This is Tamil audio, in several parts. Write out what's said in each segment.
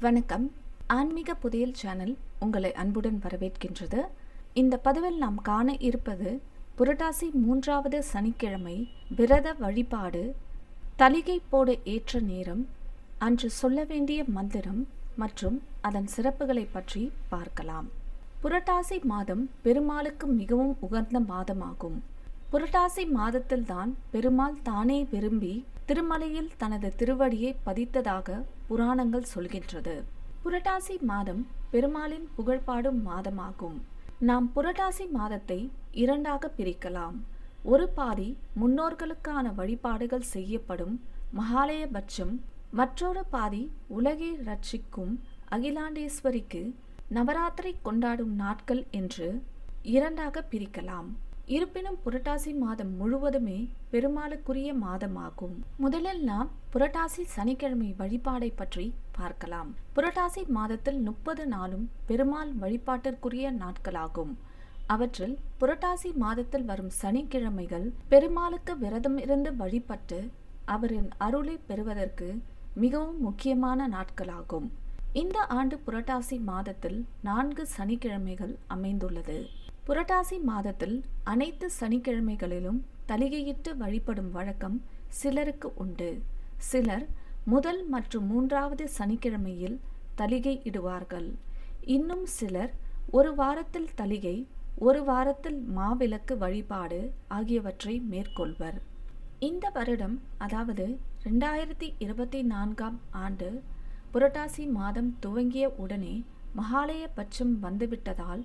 வணக்கம். ஆன்மீக புதையல் சேனல் உங்களை அன்புடன் வரவேற்கின்றது. இந்த பதிவில் நாம் காண இருப்பது புரட்டாசி மூன்றாவது சனிக்கிழமை விரத வழிபாடு. தலிகை போட ஏற்ற நேரம். அன்று சொல்ல வேண்டிய மந்திரம் மற்றும் அதன் சிறப்புகளை பற்றி பார்க்கலாம். புரட்டாசி மாதம் பெருமாளுக்கு மிகவும் உகந்த மாதமாகும். புரட்டாசி மாதத்தில்தான் பெருமாள் தானே விரும்பி திருமலையில் தனது திருவடியை பதித்ததாக புராணங்கள் சொல்கின்றது. புரட்டாசி மாதம் பெருமாளின் புகழ்பாடும் மாதமாகும். நாம் புரட்டாசி மாதத்தை இரண்டாக பிரிக்கலாம். ஒரு பாதி முன்னோர்களுக்கான வழிபாடுகள் செய்யப்படும் மகாலயபட்சம் மற்றொரு பாதி உலகை ரட்சிக்கும் அகிலாண்டேஸ்வரிக்கு நவராத்திரி கொண்டாடும் நாட்கள் என்று இரண்டாக பிரிக்கலாம். இருப்பினும் புரட்டாசி மாதம் முழுவதுமே பெருமாளுக்குரிய மாதமாகும். முதலில் நாம் புரட்டாசி சனிக்கிழமை வழிபாடை பற்றி பார்க்கலாம். புரட்டாசி மாதத்தில் முப்பது நாளும் பெருமாள் வழிபாட்டிற்குரிய நாட்களாகும். அவற்றில் புரட்டாசி மாதத்தில் வரும் சனிக்கிழமைகள் பெருமாளுக்கு விரதம் இருந்து வழிபட்டு அவரின் அருளை பெறுவதற்கு மிகவும் முக்கியமான நாட்களாகும். இந்த ஆண்டு புரட்டாசி மாதத்தில் நான்கு சனிக்கிழமைகள் அமைந்துள்ளது. புரட்டாசி மாதத்தில் அனைத்து சனிக்கிழமைகளிலும் தலிகையிட்டு வழிபடும் வழக்கம் சிலருக்கு உண்டு. சிலர் முதல் மற்றும் மூன்றாவது சனிக்கிழமையில் தலிகை இடுவார்கள். இன்னும் சிலர் ஒரு வாரத்தில் தலிகை ஒரு வாரத்தில் மாவிளக்கு வழிபாடு ஆகியவற்றை மேற்கொள்வர். இந்த வருடம் அதாவது ரெண்டாயிரத்தி இருபத்தி நான்காம் ஆண்டு புரட்டாசி மாதம் துவங்கிய உடனே மகாலய பட்சம் வந்துவிட்டதால்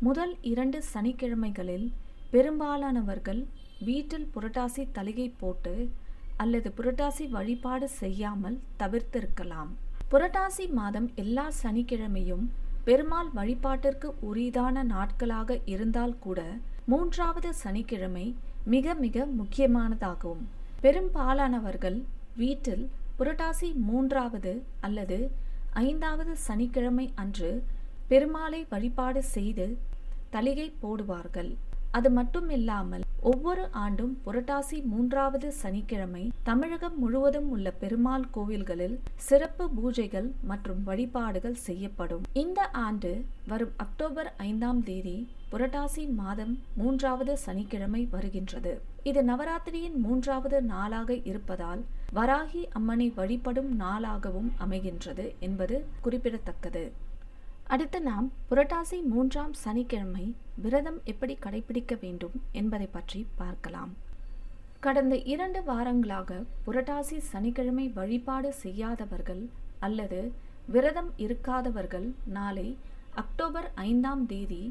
முதல் இரண்டு சனிக்கிழமைகளில் பெரும்பாலானவர்கள் வீட்டில் புரட்டாசி தலிகை போட்டு அல்லது புரட்டாசி வழிபாடு செய்யாமல் தவிர்த்திருக்கலாம். புரட்டாசி மாதம் எல்லா சனிக்கிழமையும் பெருமாள் வழிபாட்டிற்கு உரிதான நாட்களாக இருந்தால் கூட மூன்றாவது சனிக்கிழமை மிக மிக முக்கியமானதாகும். பெரும்பாலானவர்கள் வீட்டில் புரட்டாசி மூன்றாவது அல்லது ஐந்தாவது சனிக்கிழமை அன்று பெருமாளை வழிபாடு செய்து தலிகை போடுவார்கள். அது மட்டுமில்லாமல் ஒவ்வொரு ஆண்டும் புரட்டாசி மூன்றாவது சனிக்கிழமை தமிழகம் முழுவதும் உள்ள பெருமாள் கோவில்களில் சிறப்பு பூஜைகள் மற்றும் வழிபாடுகள் செய்யப்படும். இந்த ஆண்டு வரும் அக்டோபர் ஐந்தாம் தேதி புரட்டாசி மாதம் மூன்றாவது சனிக்கிழமை வருகின்றது. இது நவராத்திரியின் மூன்றாவது நாளாக இருப்பதால் வராகி அம்மனை வழிபடும் நாளாகவும் அமைகின்றது என்பது குறிப்பிடத்தக்கது. அடுத்து நாம் புரட்டாசி மூன்றாம் சனிக்கிழமை விரதம் எப்படி கடைபிடிக்க வேண்டும் என்பதை பற்றி பார்க்கலாம். கடந்த இரண்டு வாரங்களாக புரட்டாசி சனிக்கிழமை வழிபாடு செய்யாதவர்கள் அல்லது விரதம் இருக்காதவர்கள் நாளை அக்டோபர் ஐந்தாம் தேதி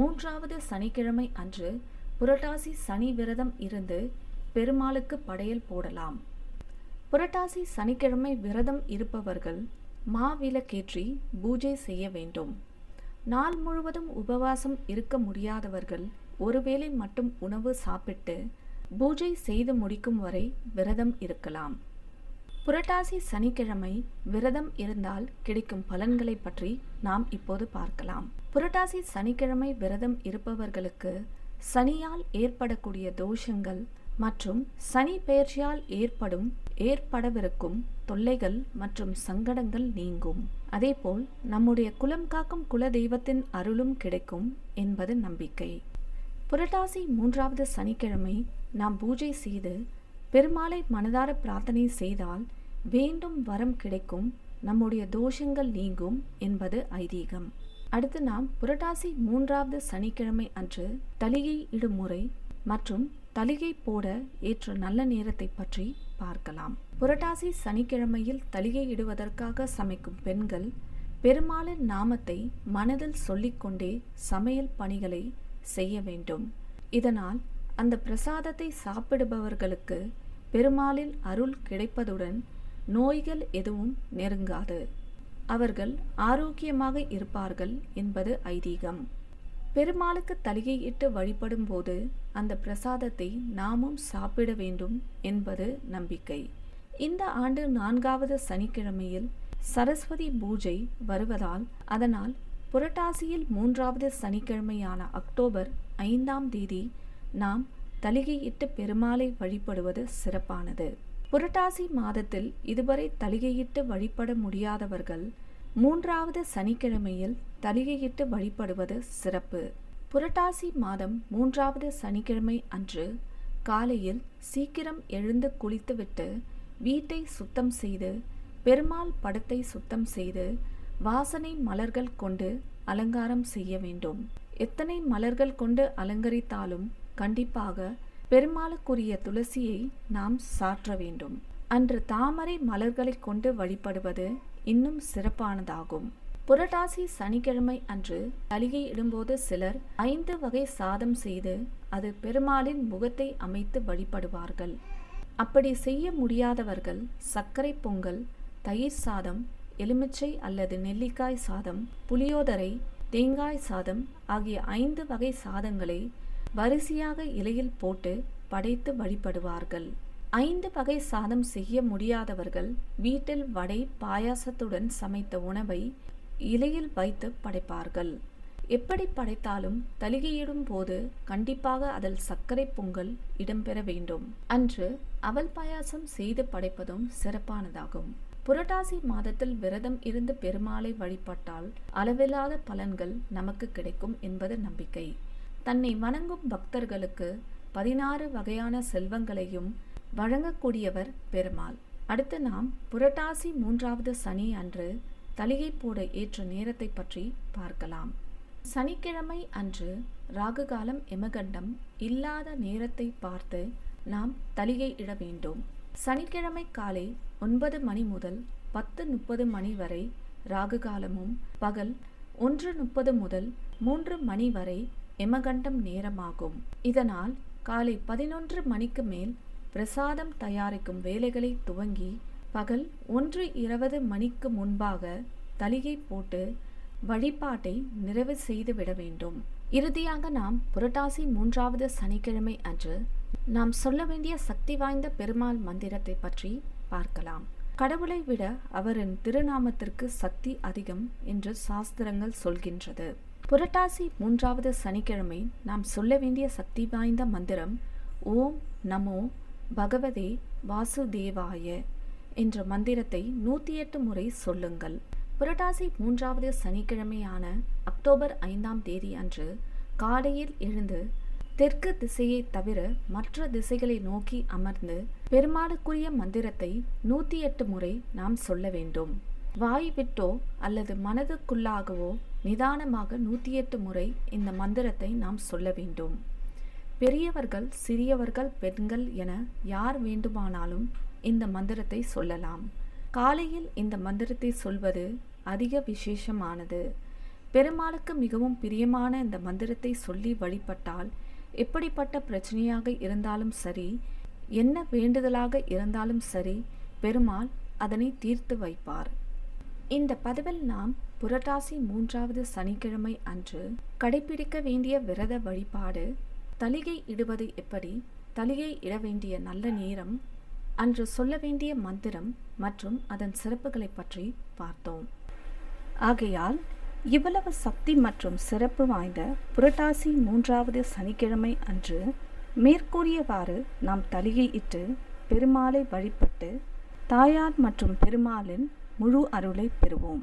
மூன்றாவது சனிக்கிழமை அன்று புரட்டாசி சனி விரதம் இருந்து பெருமாளுக்கு படையல் போடலாம். புரட்டாசி சனிக்கிழமை விரதம் இருப்பவர்கள் மாவிளக்கேற்றி பூஜை செய்ய வேண்டும். நாள் முழுவதும் உபவாசம் இருக்க முடியாதவர்கள் ஒருவேளை மட்டும் உணவு சாப்பிட்டு பூஜை செய்து முடிக்கும் வரை விரதம் இருக்கலாம். புரட்டாசி சனிக்கிழமை விரதம் இருந்தால் கிடைக்கும் பலன்களை பற்றி நாம் இப்போது பார்க்கலாம். புரட்டாசி சனிக்கிழமை விரதம் இருப்பவர்களுக்கு சனியால் ஏற்படக்கூடிய தோஷங்கள் மற்றும் சனி பெயர்ச்சியால் ஏற்படும் ஏற்படவிருக்கும் தொல்லைகள் மற்றும் சங்கடங்கள் நீங்கும். அதேபோல் நம்முடைய குலம் காக்கும் குல தெய்வத்தின் அருளும் கிடைக்கும் என்பது நம்பிக்கை. புரட்டாசி மூன்றாவது சனிக்கிழமை நாம் பூஜை செய்து பெருமாளை மனதார பிரார்த்தனை செய்தால் வேண்டும் வரம் கிடைக்கும் நம்முடைய தோஷங்கள் நீங்கும் என்பது ஐதீகம். அடுத்து நாம் புரட்டாசி மூன்றாவது சனிக்கிழமை அன்று தலிகை இடும் முறை மற்றும் தலிகை போட ஏற்ற நல்ல நேரத்தை பற்றி பார்க்கலாம். புரட்டாசி சனிக்கிழமையில் தலிகை இடுவதற்காக சமைக்கும் பெண்கள் பெருமாளின் நாமத்தை மனதில் சொல்லிக்கொண்டே சமையல் பணிகளை செய்ய வேண்டும். இதனால் அந்த பிரசாதத்தை சாப்பிடுபவர்களுக்கு பெருமாளின் அருள் கிடைப்பதுடன் நோய்கள் எதுவும் நெருங்காது. அவர்கள் ஆரோக்கியமாக இருப்பார்கள் என்பது ஐதீகம். பெருமாளுக்கு தலிகையிட்டு வழிபடும் போது அந்த பிரசாதத்தை நாமும் சாப்பிட வேண்டும் என்பது நம்பிக்கை. இந்த ஆண்டு நான்காவது சனிக்கிழமையில் சரஸ்வதி பூஜை வருவதால் அதனால் புரட்டாசியில் மூன்றாவது சனிக்கிழமையான அக்டோபர் ஐந்தாம் தேதி நாம் தலிகையிட்டு பெருமாளை வழிபடுவது சிறப்பானது. புரட்டாசி மாதத்தில் இதுவரை தலிகையிட்டு வழிபட முடியாதவர்கள் மூன்றாவது சனிக்கிழமையில் தலிகையிட்டு வழிபடுவது சிறப்பு. புரட்டாசி மாதம் மூன்றாவது சனிக்கிழமை அன்று காலையில் சீக்கிரம் எழுந்து குளித்துவிட்டு வீட்டை சுத்தம் செய்து பெருமாள் படத்தை சுத்தம் செய்து வாசனை மலர்கள் கொண்டு அலங்காரம் செய்ய வேண்டும். எத்தனை மலர்கள் கொண்டு அலங்கரித்தாலும் கண்டிப்பாக பெருமாளுக்குரிய துளசியை நாம் சாற்ற வேண்டும். அன்று தாமரை மலர்களை கொண்டு வழிபடுவது இன்னும் சிறப்பானதாகும். புரட்டாசி சனிக்கிழமை அன்று தலிகை இடும்போது சிலர் ஐந்து வகை சாதம் செய்து அது பெருமாளின் முகத்தை அமைத்து வழிபடுவார்கள். அப்படி செய்ய முடியாதவர்கள் சர்க்கரை பொங்கல் தயிர் சாதம் எலுமிச்சை அல்லது நெல்லிக்காய் சாதம் புளியோதரை தேங்காய் சாதம் ஆகிய ஐந்து வகை சாதங்களை வரிசையாக இலையில் போட்டு படைத்து வழிபடுவார்கள். ஐந்து வகை சாதம் செய்ய முடியாதவர்கள் வீட்டில் வடை பாயாசத்துடன் சமைத்த உணவை இலையில் வைத்து படைப்பார்கள். எப்படி படைத்தாலும் தலிகையிடும் போது கண்டிப்பாக அதில் சர்க்கரை பொங்கல் இடம்பெற வேண்டும். அன்று அவல் பாயாசம் செய்து படைப்பதும் சிறப்பானதாகும். புரட்டாசி மாதத்தில் விரதம் இருந்து பெருமாளை வழிபட்டால் அளவில்லாத பலன்கள் நமக்கு கிடைக்கும் என்பது நம்பிக்கை. தன்னை வணங்கும் பக்தர்களுக்கு பதினாறு வகையான செல்வங்களையும் வழங்கக்கூடியவர் பெருமாள். அடுத்து நாம் புரட்டாசி மூன்றாவது சனி அன்று தலிகை போட ஏற்ற நேரத்தை பற்றி பார்க்கலாம். சனிக்கிழமை அன்று ராகுகாலம் எமகண்டம் இல்லாத நேரத்தை பார்த்து நாம் தலிகை இட வேண்டும். சனிக்கிழமை காலை ஒன்பது மணி முதல் பத்து முப்பது மணி வரை ராகுகாலமும் பகல் ஒன்று முப்பது முதல் மூன்று மணி வரை எமகண்டம் நேரமாகும். இதனால் காலை பதினொன்று மணிக்கு மேல் பிரசாதம் தயாரிக்கும் வேலைகளை துவங்கி பகல் ஒன்று இருபது மணிக்கு முன்பாக தலிகை போட்டு வழிபாட்டை நிறைவு செய்து விட வேண்டும். இறுதியாக நாம் புரட்டாசி மூன்றாவது சனிக்கிழமை அன்று நாம் சொல்ல வேண்டிய சக்தி வாய்ந்த பெருமாள் மந்திரத்தை பற்றி பார்க்கலாம். கடவுளை விட அவரின் திருநாமத்திற்கு சக்தி அதிகம் என்று சாஸ்திரங்கள் சொல்கின்றது. புரட்டாசி மூன்றாவது சனிக்கிழமை நாம் சொல்ல வேண்டிய சக்தி வாய்ந்த மந்திரம் ஓம் நமோ பகவதே வாசுதேவாய என்ற மந்திரத்தை நூற்றி எட்டு முறை சொல்லுங்கள். புரட்டாசி மூன்றாவது சனிக்கிழமையான அக்டோபர் ஐந்தாம் தேதி அன்று காலையில் எழுந்து தெற்கு திசையை தவிர மற்ற திசைகளை நோக்கி அமர்ந்து பெருமாளுக்குரிய மந்திரத்தை நூற்றி எட்டு முறை நாம் சொல்ல வேண்டும். வாய் விட்டோ அல்லது மனதுக்குள்ளாகவோ நிதானமாக நூற்றி எட்டு முறை இந்த மந்திரத்தை நாம் சொல்ல வேண்டும். பெரியவர்கள் சிறியவர்கள் பெண்கள் என யார் வேண்டுமானாலும் இந்த மந்திரத்தை சொல்லலாம். காலையில் இந்த மந்திரத்தை சொல்வது அதிக விசேஷமானது. பெருமாளுக்கு மிகவும் பிரியமான இந்த மந்திரத்தை சொல்லி வழிபட்டால் எப்படிப்பட்ட பிரச்சனையாக இருந்தாலும் சரி என்ன வேண்டுதலாக இருந்தாலும் சரி பெருமாள் அதனை தீர்த்து வைப்பார். இந்த பதிவில் நாம் புரட்டாசி மூன்றாவது சனிக்கிழமை அன்று கடைபிடிக்க வேண்டிய விரத வழிபாடு தலிகை இடுவது எப்படி? தலிகை இட வேண்டிய நல்ல நேரம் அன்று சொல்ல வேண்டிய மந்திரம் மற்றும் அதன் சிறப்புகளை பற்றி பார்த்தோம். ஆகையால் இவ்வளவு சக்தி மற்றும் சிறப்பு வாய்ந்த புரட்டாசி மூன்றாவது சனிக்கிழமை அன்று மேற்கூறியவாறு நாம் தலிகை இட்டு பெருமாளை வழிபட்டு தாயார் மற்றும் பெருமாளின் முழு அருளை பெறுவோம்.